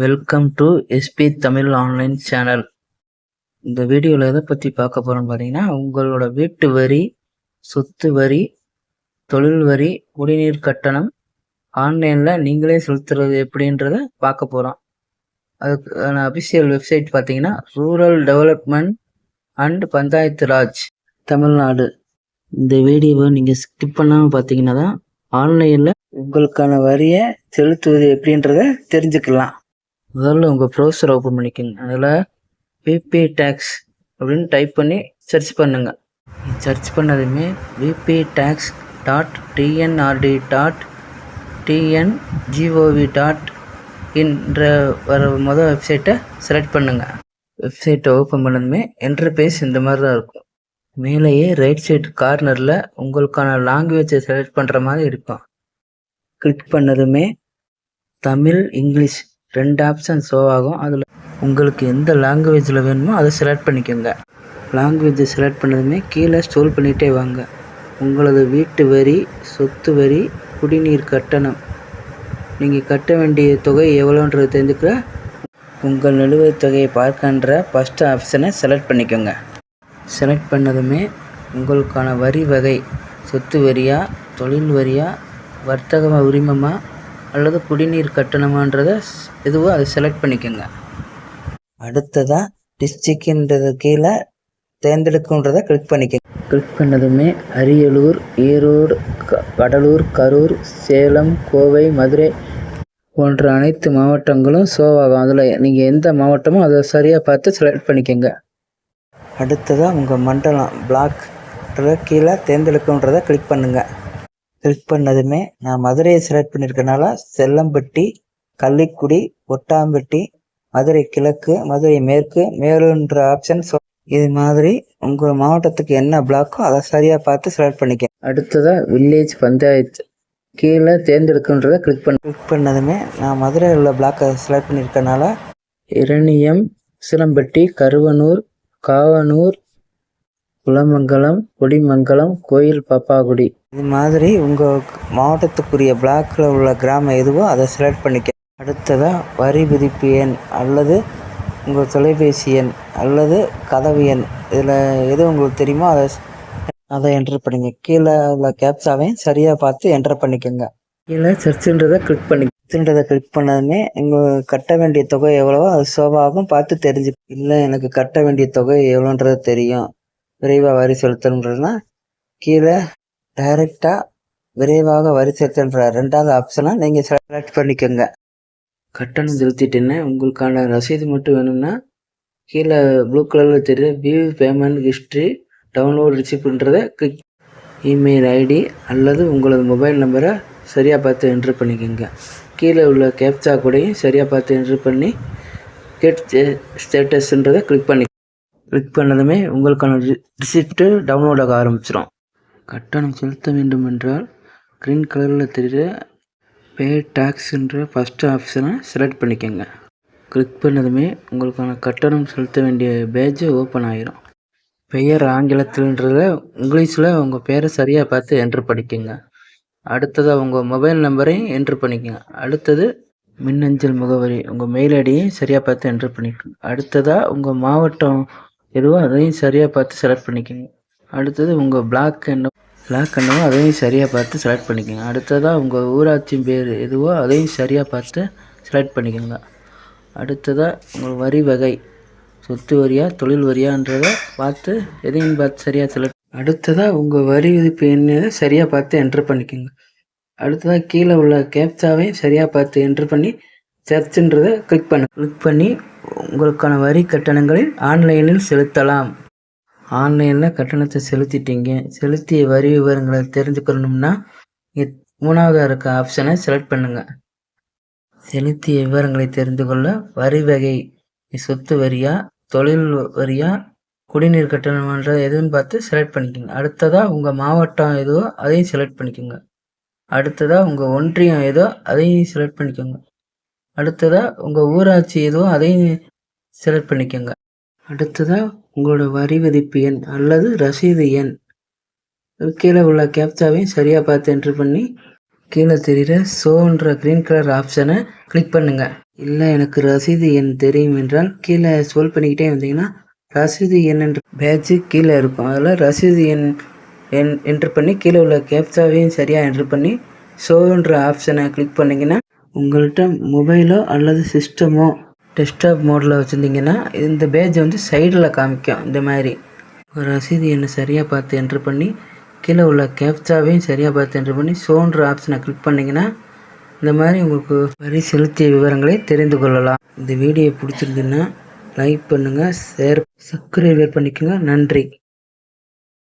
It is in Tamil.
Welcome to SP Tamil online channel இந்த வீடியோவில் எதை பற்றி பார்க்க போகிறோம்னு பார்த்தீங்கன்னா உங்களோட வீட்டு வரி சொத்து வரி தொழில் வரி குடிநீர் கட்டணம் ஆன்லைனில் நீங்களே செலுத்துறது எப்படின்றத பார்க்க போகிறோம் அதுக்கான அபிஷியல் வெப்சைட் பார்த்தீங்கன்னா rural development and panchayat Raj Tamil Nadu. இந்த வீடியோவை நீங்கள் ஸ்கிப் பண்ணாமல் பார்த்தீங்கன்னா தான் ஆன்லைனில் உங்களுக்கான வரியை செலுத்துவது எப்படின்றத தெரிஞ்சுக்கலாம். முதல்ல உங்கள் ப்ரௌசர் ஓப்பன் பண்ணிக்கோங்க. அதில் விபி டேக்ஸ் அப்படின்னு டைப் பண்ணி சர்ச் பண்ணுங்க. சர்ச் பண்ணதுமே VP tax dot TNRD dot TNGOV dot என்ற வர மொதல் வெப்சைட்டை செலக்ட் பண்ணுங்கள் வெப்சைட்டை ஓப்பன் பண்ணதுமே என்டர்பேஸ் இந்த மாதிரி தான் இருக்கும். மேலேயே ரைட் சைடு கார்னரில் உங்களுக்கான லாங்குவேஜை செலக்ட் பண்ணுற மாதிரி இருக்கும். கிளிக் பண்ணதுமே தமிழ் இங்கிலீஷ் ரெண்டு ஆப்ஷன் ஷோ ஆகும். அதில் உங்களுக்கு எந்த லாங்குவேஜில் வேணுமோ அதை செலக்ட் பண்ணிக்கோங்க. லாங்குவேஜை செலக்ட் பண்ணதுமே கீழே ஸ்டோல் பண்ணிகிட்டே வாங்க. உங்களது வீட்டு வரி சொத்து வரி குடிநீர் கட்டணம். நீங்கள் கட்ட வேண்டிய தொகை எவ்வளோன்றது தெரிஞ்சுக்க உங்கள் நிலுவைத் தொகையை பார்க்கின்ற ஃபஸ்ட்டு ஆப்ஷனை செலக்ட் பண்ணிக்கோங்க. செலக்ட் பண்ணதுமே உங்களுக்கான வரி வகை சொத்து வரியா தொழில் வரியா வர்த்தக உரிமமாக அல்லது குடிநீர் கட்டணமான்றத எதுவோ அதை செலக்ட் பண்ணிக்கோங்க. அடுத்ததாக டிஸ்ட்ரிக்ட்ன்றது கீழே தேர்ந்தெடுக்குன்றதை கிளிக் பண்ணிக்கோங்க. கிளிக் பண்ணதுமே அரியலூர் ஈரோடு க கடலூர் கரூர் சேலம் கோவை மதுரை போன்ற அனைத்து மாவட்டங்களும் ஷோவாகும் அதில் நீங்கள் எந்த மாவட்டமோ அதை சரியாக பார்த்து செலக்ட் பண்ணிக்கோங்க. அடுத்ததாக உங்கள் மண்டலம் பிளாக் கீழே தேர்ந்தெடுக்குன்றதை கிளிக் பண்ணுங்கள் கிளிக் பண்ணதுமே நான் மதுரையை செலக்ட் பண்ணியிருக்கனால செல்லம்பட்டி கள்ளிக்குடி ஒட்டாம்பட்டி மதுரை கிழக்கு மதுரை மேற்கு மேலுன்ற ஆப்ஷன் இது மாதிரி உங்கள் மாவட்டத்துக்கு என்ன பிளாக்கோ அதை சரியாக பார்த்து செலக்ட் பண்ணிக்க. அடுத்ததாக வில்லேஜ் பஞ்சாயத்து. கீழே தேர்ந்தெடுக்குன்றதை கிளிக் பண்ண. கிளிக் பண்ணதுமே நான் மதுரையில் உள்ள பிளாக்கை செலக்ட் பண்ணியிருக்கனால இரணியம் சிலம்பட்டி கருவனூர் காவனூர் குலமங்கலம் கொடிமங்கலம் கோயில் பப்பாகுடி. இது மாதிரி உங்கள் மாவட்டத்துக்குரிய பிளாக்கில் உள்ள கிராமம் எதுவோ அதை செலக்ட் பண்ணிக்க. அடுத்ததாக வரி விதிப்பு எண் அல்லது உங்கள் தொலைபேசி எண் அல்லது கதவு எண். இதில் எது உங்களுக்கு தெரியுமோ அதை அதை என்ட்ரு பண்ணிங்க. கீழே உள்ள கேப்ஸாவையும் சரியாக பார்த்து என்ட்ரு பண்ணிக்கோங்க. கீழே சர்ச்சுன்றதை கிளிக் பண்ணி சர்ச்சுன்றதை கிளிக் பண்ணதுமே உங்கள் கட்ட வேண்டிய தொகை எவ்வளவோ அது சோபாவும் பார்த்து தெரிஞ்சு இல்லை எனக்கு கட்ட வேண்டிய தொகை எவ்வளோன்றது தெரியும். விரைவாக வரி செலுத்தணுன்றதுனா கீழே டைரெக்டாக விரைவாக வரி செலுத்தன்ற ரெண்டாவது ஆப்ஷனை நீங்கள் செலக்ட் பண்ணிக்கோங்க. கட்டணம் செலுத்திட்டேன்னா உங்களுக்கான ரசீது மட்டும் வேணும்னா கீழே ப்ளூ கலரில் தெரியுது வியூ பேமெண்ட் ஹிஸ்ட்ரி டவுன்லோட் ரிசிப்ட்ன்றதை கிளிக் இமெயில் ஐடி அல்லது உங்களது மொபைல் நம்பரை சரியாக பார்த்து என்ட்ரு பண்ணிக்கோங்க. கீழே உள்ள கேப்சா கூடையும் சரியாக பார்த்து என்ட்ரு பண்ணி கெட் ஸ்டேட்டஸ்ன்றதை கிளிக் பண்ணி கிளிக் பண்ணதுமே உங்களுக்கான ரிசிப்ட்டு டவுன்லோட் ஆக ஆரம்பிச்சிடும் கட்டணம் செலுத்த வேண்டும் என்றால் க்ரீன் கலரில் தெரிகிற பே டேக்ஸுன்ற ஃபஸ்ட்டு ஆப்ஷனை செலக்ட் பண்ணிக்கோங்க. கிளிக் பண்ணதுமே உங்களுக்கான கட்டணம் செலுத்த வேண்டிய பேஜ் ஓப்பன் ஆகிரும் பெயர் ஆங்கிலத்தில்ன்றத இங்கிலீஷில் உங்கள் பேரை சரியாக பார்த்து என்ட்ரு பண்ணிக்கோங்க. அடுத்ததாக உங்கள் மொபைல் நம்பரையும் என்ட்ரு பண்ணிக்கோங்க. அடுத்தது மின்னஞ்சல் முகவரி உங்கள் மெயில் ஐடியையும் சரியாக பார்த்து என்ட்ரு பண்ணிக்கோங்க. அடுத்ததாக உங்கள் மாவட்டம் எதுவோ அதையும் சரியாக பார்த்து செலக்ட் பண்ணிக்கோங்க. அடுத்தது உங்கள் பிளாக் என்ன பிளாக் என்னவோ அதையும் சரியாக பார்த்து செலக்ட் பண்ணிக்கோங்க. அடுத்ததாக உங்கள் ஊராட்சி பேர் எதுவோ அதையும் சரியாக பார்த்து செலக்ட் பண்ணிக்கோங்க. அடுத்ததாக உங்கள் வரி வகை சொத்து வரியா தொழில் வரியான்றதை பார்த்து எதையும் பார்த்து சரியாக செலக்ட் அடுத்ததாக உங்கள் வரி விதிப்பு என்ன சரியாக பார்த்து என்ட்ரு பண்ணிக்கோங்க. அடுத்ததாக கீழே உள்ள கேப்சாவையும் சரியாக பார்த்து என்ட்ரு பண்ணி சர்ச்சுன்றதை கிளிக் பண்ண. கிளிக் பண்ணி உங்களுக்கான வரி கட்டணங்களை ஆன்லைனில் செலுத்தலாம். ஆன்லைனில் கட்டணத்தை செலுத்திட்டீங்க. செலுத்திய வரி விவரங்களை தெரிஞ்சுக்கணும்னா மூணாவதாக இருக்க ஆப்ஷனை செலக்ட் பண்ணுங்கள் செலுத்திய விவரங்களை தெரிந்து கொள்ள வரி வகை சொத்து வரியா தொழில் வரியா குடிநீர் கட்டணம்ன்ற எதுன்னு பார்த்து செலக்ட் பண்ணிக்கோங்க. அடுத்ததாக உங்கள் மாவட்டம் எதுவோ அதையும் செலக்ட் பண்ணிக்கோங்க. அடுத்ததாக உங்கள் ஒன்றியம் ஏதோ அதையும் செலக்ட் பண்ணிக்கோங்க. அடுத்ததாக உங்கள் ஊராட்சி எதுவும் அதையும் செலக்ட் பண்ணிக்கோங்க. அடுத்ததாக உங்களோட வரி விதிப்பு எண் அல்லது ரசீது எண். கீழே உள்ள கேப்சாவையும் சரியாக பார்த்து என்ட்ரு பண்ணி கீழே தெரிகிற ஷோன்ற க்ரீன் கலர் ஆப்ஷனை கிளிக் பண்ணுங்கள் இல்லை எனக்கு ரசீது எண் தெரியும் என்றால் கீழே ஸ்க்ரோல் பண்ணிக்கிட்டே வந்தீங்கன்னா ரசீது எண் என்ற கீழே இருக்கும். அதில் ரசீது எண் என் என்ட்ரு பண்ணி கீழே உள்ள கேப்சாவையும் சரியாக என்ட்ரு பண்ணி ஷோன்ற ஆப்ஷனை கிளிக் பண்ணிங்கன்னா உங்கள்கிட்ட மொபைலோ அல்லது சிஸ்டமோ டெஸ்க்டாப் மோடில் வச்சுருந்தீங்கன்னா இந்த பேஜ் வந்து சைடில் காமிக்கும் இந்த மாதிரி. ஒரு ரசீது எண்ணை சரியாக பார்த்து என்ட்ரு பண்ணி கீழே உள்ள கேப்சாவையும் சரியாக பார்த்து என்ட்ரு பண்ணி சோன்ற ஆப்ஷனை கிளிக் பண்ணிங்கன்னா இந்த மாதிரி உங்களுக்கு வரி செலுத்திய விவரங்களை தெரிந்து கொள்ளலாம். இந்த வீடியோ பிடிச்சிருந்துன்னா லைக் பண்ணுங்கள் ஷேர் சப்ஸ்கிரைபர் பண்ணிக்கோங்க. நன்றி.